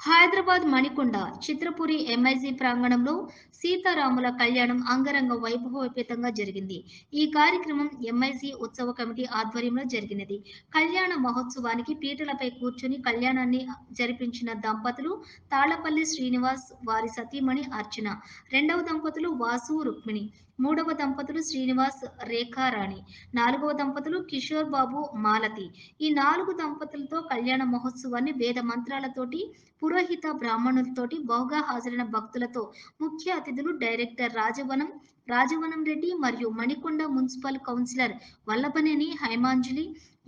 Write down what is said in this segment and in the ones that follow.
Hyderabad Manikonda Chitrapuri MIG ప్రాంగణంలో సీతారాముల కళ్యాణం అంగరంగ వైభవోపేతంగా జరిగింది. ఈ కార్యక్రమం ఎంఐజీ ఉత్సవ కమిటీ ఆధ్వర్యంలో జరిగినది. కళ్యాణ మహోత్సవానికి పీటలపై కూర్చొని కళ్యాణాన్ని జరిపించిన దంపతులు తాళ్ళపల్లి శ్రీనివాస్ వారి సతీమణి అర్చన. రెండవ దంపతులు వాసు రుక్మిణి. మూడవ దంపతులు శ్రీనివాస్ రేఖారాణి. నాలుగవ దంపతులు కిషోర్ బాబు మాలతి. ఈ నాలుగు దంపతులతో కళ్యాణ మహోత్సవాన్ని వేద మంత్రాలతోటి పురోహిత బ్రాహ్మణులతోటి బహుగా హాజరైన భక్తులతో ముఖ్య అతిథులు డైరెక్టర్ రాజవనం రాజవనం రెడ్డి మరియు Manikonda municipal councillor Vallabhaneni Haimanjali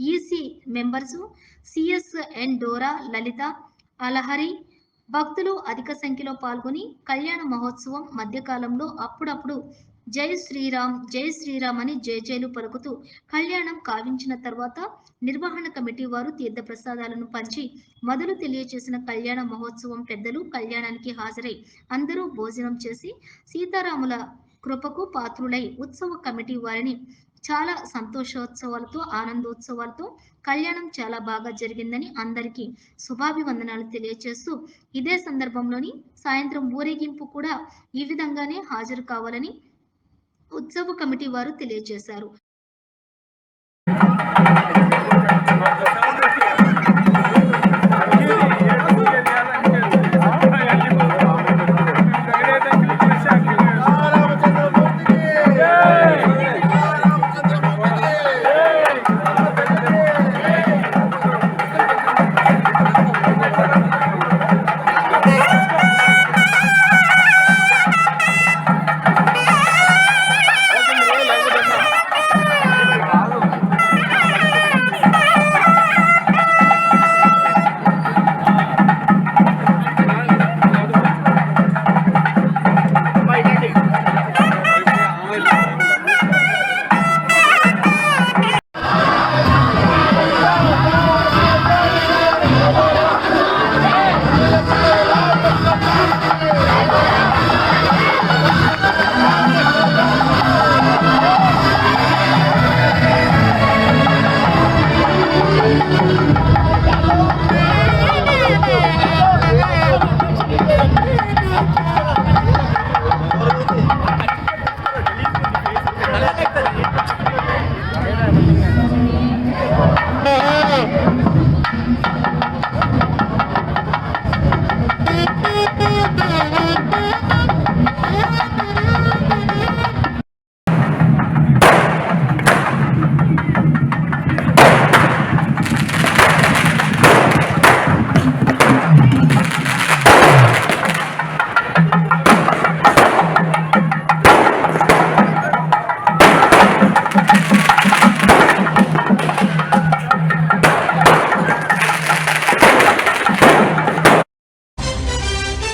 EC members CS N Dora Lalitha Alahari భక్తులు అధిక సంఖ్యలో పాల్గొని కళ్యాణ మహోత్సవం మధ్యకాలంలో అప్పుడప్పుడు జై శ్రీరామ్ జై శ్రీరామ్ అని జయజయలు పలుకుతూ కళ్యాణం కావించిన తర్వాత నిర్వహణ కమిటీ వారు తీర్థ ప్రసాదాలను పంచి మొదలు తెలియచేసిన కళ్యాణ మహోత్సవం పెద్దలు కళ్యాణానికి హాజరై అందరూ భోజనం చేసి సీతారాముల కృపకు పాత్రులై ఉత్సవ కమిటీ వారిని చాలా సంతోషోత్సవాలతో ఆనందోత్సవాలతో కళ్యాణం చాలా బాగా జరిగిందని అందరికీ శుభాభివందనాలు తెలియజేస్తూ ఇదే సందర్భంలోని సాయంత్రం ఊరేగింపు కూడా ఈ విధంగానే హాజరు కావాలని ఉత్సవ కమిటీ వారు తెలియజేశారు.